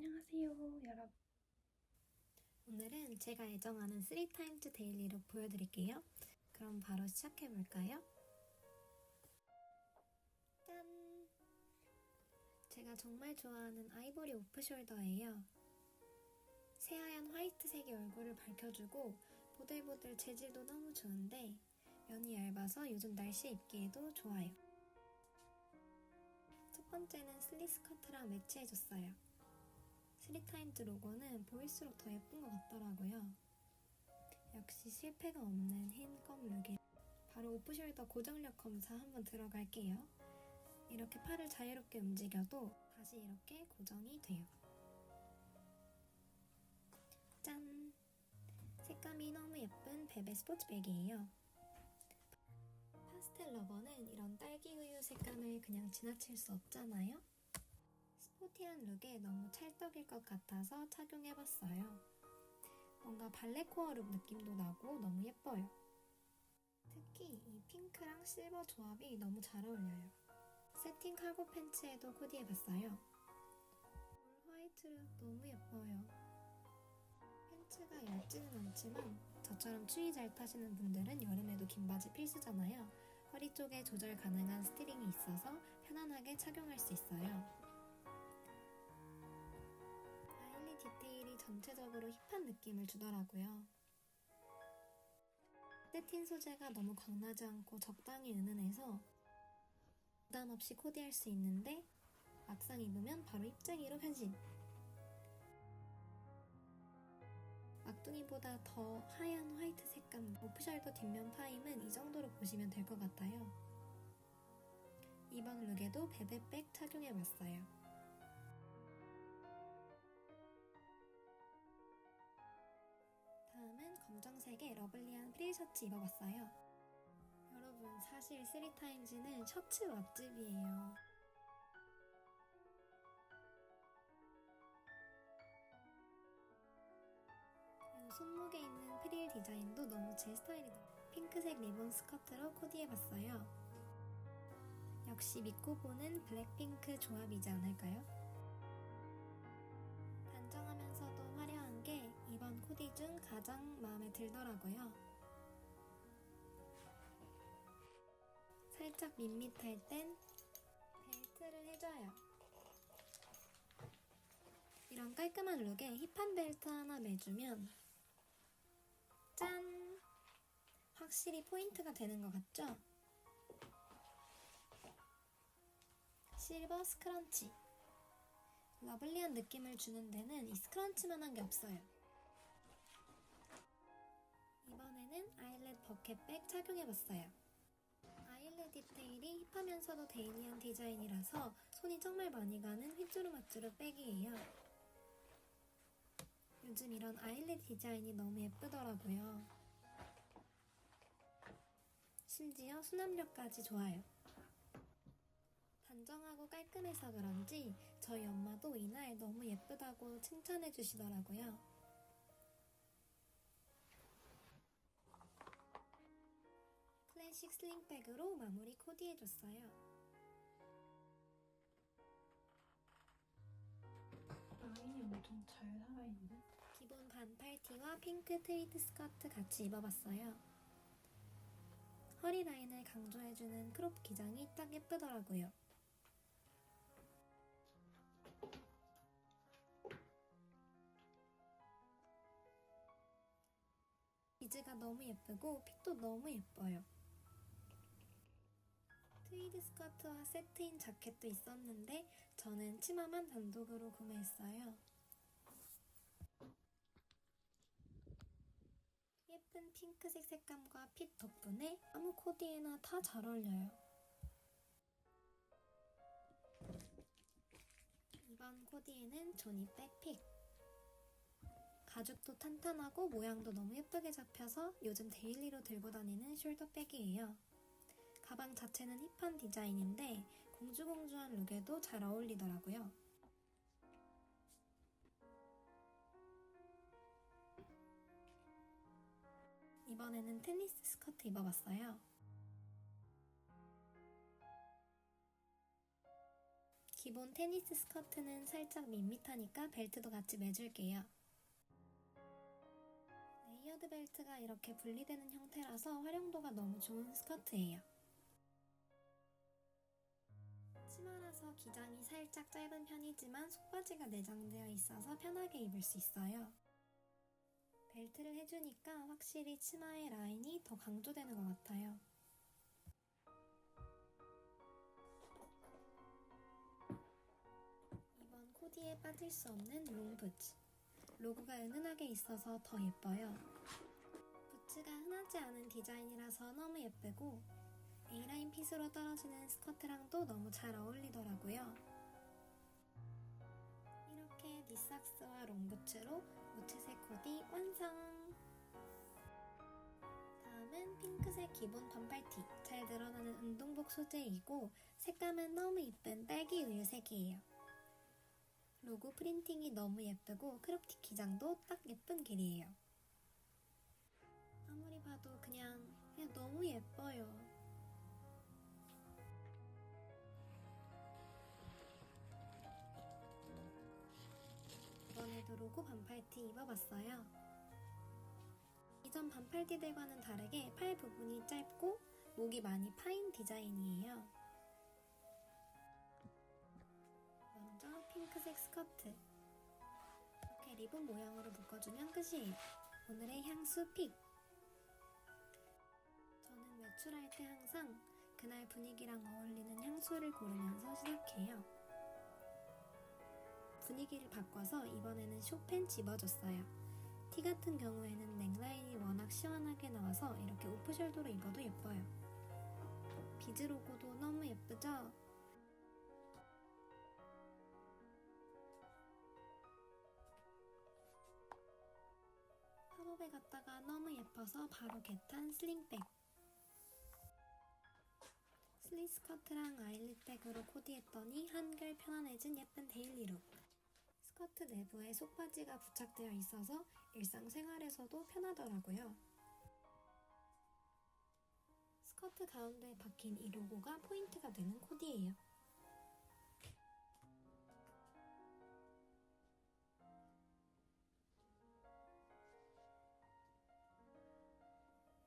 안녕하세요, 여러분. 오늘은 제가 애정하는 3타임즈 데일리룩 보여드릴게요. 그럼 바로 시작해볼까요? 짠! 제가 정말 좋아하는 아이보리 오프숄더예요. 새하얀 화이트색의 얼굴을 밝혀주고 보들보들 재질도 너무 좋은데 면이 얇아서 요즘 날씨에 입기에도 좋아요. 첫 번째는 슬리스 커트랑 매치해줬어요. 스리타임즈 로고는 보일수록 더 예쁜 것 같더라고요. 역시 실패가 없는 흰검 룩에 바로 오프숄더 고정력 검사 한번 들어갈게요. 이렇게 팔을 자유롭게 움직여도 다시 이렇게 고정이 돼요. 짠! 색감이 너무 예쁜 베베 스포츠백이에요. 파스텔 러버는 이런 딸기 우유 색감을 그냥 지나칠 수 없잖아요? 스포티한 룩에 너무 찰떡일 것 같아서 착용해봤어요. 뭔가 발레 코어 룩 느낌도 나고 너무 예뻐요. 특히 이 핑크랑 실버 조합이 너무 잘 어울려요. 세팅 카고 팬츠에도 코디해봤어요. 올 화이트 룩 너무 예뻐요. 팬츠가 얇지는 않지만 저처럼 추위 잘 타시는 분들은 여름에도 긴 바지 필수잖아요. 허리 쪽에 조절 가능한 스티링이 있어서 편안하게 착용할 수 있어요. 디테일이 전체적으로 힙한 느낌을 주더라고요. 세틴 소재가 너무 광나지 않고 적당히 은은해서 부담 없이 코디할 수 있는데 막상 입으면 바로 입쟁이로 변신! 막둥이보다 더 하얀 화이트 색감 오프숄더 뒷면 파임은 이 정도로 보시면 될 것 같아요. 이번 룩에도 베베백 착용해봤어요. 검정색의 러블리한 프릴 셔츠 입어봤어요. 여러분, 사실 3타임즈는 셔츠 맛집이에요. 그리고 손목에 있는 프릴 디자인도 너무 제 스타일이다. 핑크색 리본 스커트로 코디해봤어요. 역시 믿고 보는 블랙핑크 조합이지 않을까요? 코디 중 가장 마음에 들더라고요. 살짝 밋밋할 땐 벨트를 해줘요. 이런 깔끔한 룩에 힙한 벨트 하나 매주면 짠! 확실히 포인트가 되는 것 같죠? 실버 스크런치 러블리한 느낌을 주는 데는 이 스크런치만한 게 없어요. 버켓백 착용해봤어요. 아일렛 디테일이 힙하면서도 데일리한 디자인이라서 손이 정말 많이 가는 휘뚜루마뚜루 백이에요. 요즘 이런 아일렛 디자인이 너무 예쁘더라고요. 심지어 수납력까지 좋아요. 단정하고 깔끔해서 그런지 저희 엄마도 이 날 너무 예쁘다고 칭찬해 주시더라고요. 클래식 슬링백으로 마무리 코디해줬어요. 라인이 엄청 잘 살아있는데? 기본 반팔티와 핑크 트위드 스커트 같이 입어봤어요. 허리 라인을 강조해주는 크롭 기장이 딱 예쁘더라고요. 비즈가 너무 예쁘고 핏도 너무 예뻐요. 트위드 스커트와 세트인 자켓도 있었는데 저는 치마만 단독으로 구매했어요. 예쁜 핑크색 색감과 핏 덕분에 아무 코디에나 다 잘 어울려요. 이번 코디에는 조니 백픽. 가죽도 탄탄하고 모양도 너무 예쁘게 잡혀서 요즘 데일리로 들고 다니는 숄더백이에요. 가방 자체는 힙한 디자인인데 공주공주한 룩에도 잘 어울리더라고요. 이번에는 테니스 스커트 입어봤어요. 기본 테니스 스커트는 살짝 밋밋하니까 벨트도 같이 매줄게요. 레이어드 벨트가 이렇게 분리되는 형태라서 활용도가 너무 좋은 스커트예요. 치마라서 기장이 살짝 짧은 편이지만 속바지가 내장되어 있어서 편하게 입을 수 있어요. 벨트를 해주니까 확실히 치마의 라인이 더 강조되는 것 같아요. 이번 코디에 빠질 수 없는 롱부츠. 로고가 은은하게 있어서 더 예뻐요. 부츠가 흔하지 않은 디자인이라서 너무 예쁘고 A라인 핏으로 떨어지는 스커트랑도 너무 잘 어울리더라고요. 이렇게 니삭스와 롱부츠로 무채색 코디 완성! 다음은 핑크색 기본 반팔티. 잘 늘어나는 운동복 소재이고 색감은 너무 이쁜 딸기 우유색이에요. 로고 프린팅이 너무 예쁘고 크롭티 기장도 딱 예쁜 길이에요. 아무리 봐도 그냥, 그냥 너무 예뻐요. 로고 반팔티 입어봤어요. 이전 반팔티들과는 다르게 팔 부분이 짧고 목이 많이 파인 디자인이에요. 먼저 핑크색 스커트. 이렇게 리본 모양으로 묶어주면 끝이에요. 오늘의 향수 픽. 저는 외출할 때 항상 그날 분위기랑 어울리는 향수를 고르면서 시작해요. 분위기를 바꿔서 이번에는 쇼펜 집어줬어요. 티 같은 경우에는 넥라인이 워낙 시원하게 나와서 이렇게 오프숄더로 입어도 예뻐요. 비즈 로고도 너무 예쁘죠? 팝업에 갔다가 너무 예뻐서 바로 겟한 슬링백. 슬릿 스커트랑 아일릿 백으로 코디했더니 한결 편안해진 예쁜 데일리 룩. 스커트 내부에 속바지가 부착되어 있어서 일상생활에서도 편하더라고요. 스커트 가운데에 박힌 이 로고가 포인트가 되는 코디예요.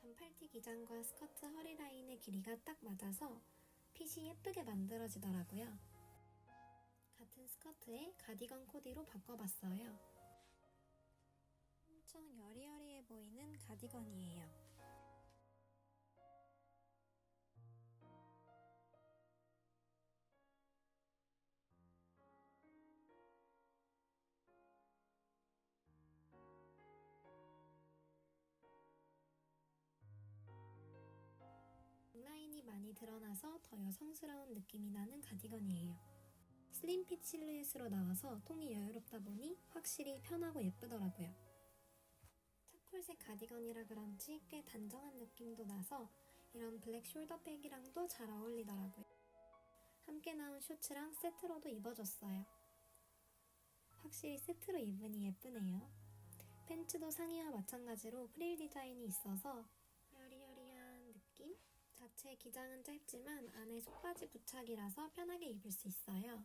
반팔티 기장과 스커트 허리 라인의 길이가 딱 맞아서 핏이 예쁘게 만들어지더라고요. 같은 스커트에 가디건 코디로 바꿔봤어요. 엄청 여리여리해 보이는 가디건이에요. 라인이 많이 드러나서 더 여성스러운 느낌이 나는 가디건이에요. 슬림핏 실루엣으로 나와서 통이 여유롭다 보니 확실히 편하고 예쁘더라고요. 차콜색 가디건이라 그런지 꽤 단정한 느낌도 나서 이런 블랙 숄더백이랑도 잘 어울리더라고요. 함께 나온 셔츠랑 세트로도 입어줬어요. 확실히 세트로 입으니 예쁘네요. 팬츠도 상의와 마찬가지로 프릴 디자인이 있어서 여리여리한 느낌? 자체 기장은 짧지만 안에 속바지 부착이라서 편하게 입을 수 있어요.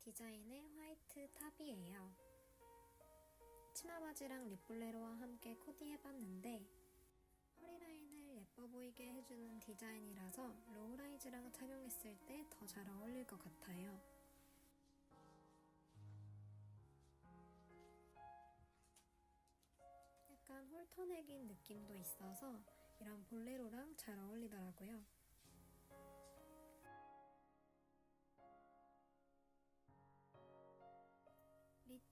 디자인의 화이트 탑이에요. 치마 바지랑 립블레로와 함께 코디해봤는데 허리 라인을 예뻐 보이게 해주는 디자인이라서 로우라이즈랑 착용했을 때 더 잘 어울릴 것 같아요. 약간 홀터넥인 느낌도 있어서 이런 볼레로랑 잘 어울리더라고요.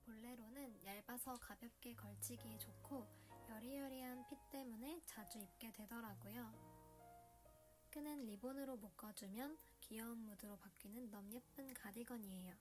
볼레로는 얇아서 가볍게 걸치기에 좋고 여리여리한 핏 때문에 자주 입게 되더라고요. 끈은 리본으로 묶어주면 귀여운 무드로 바뀌는 너무 예쁜 가디건이에요.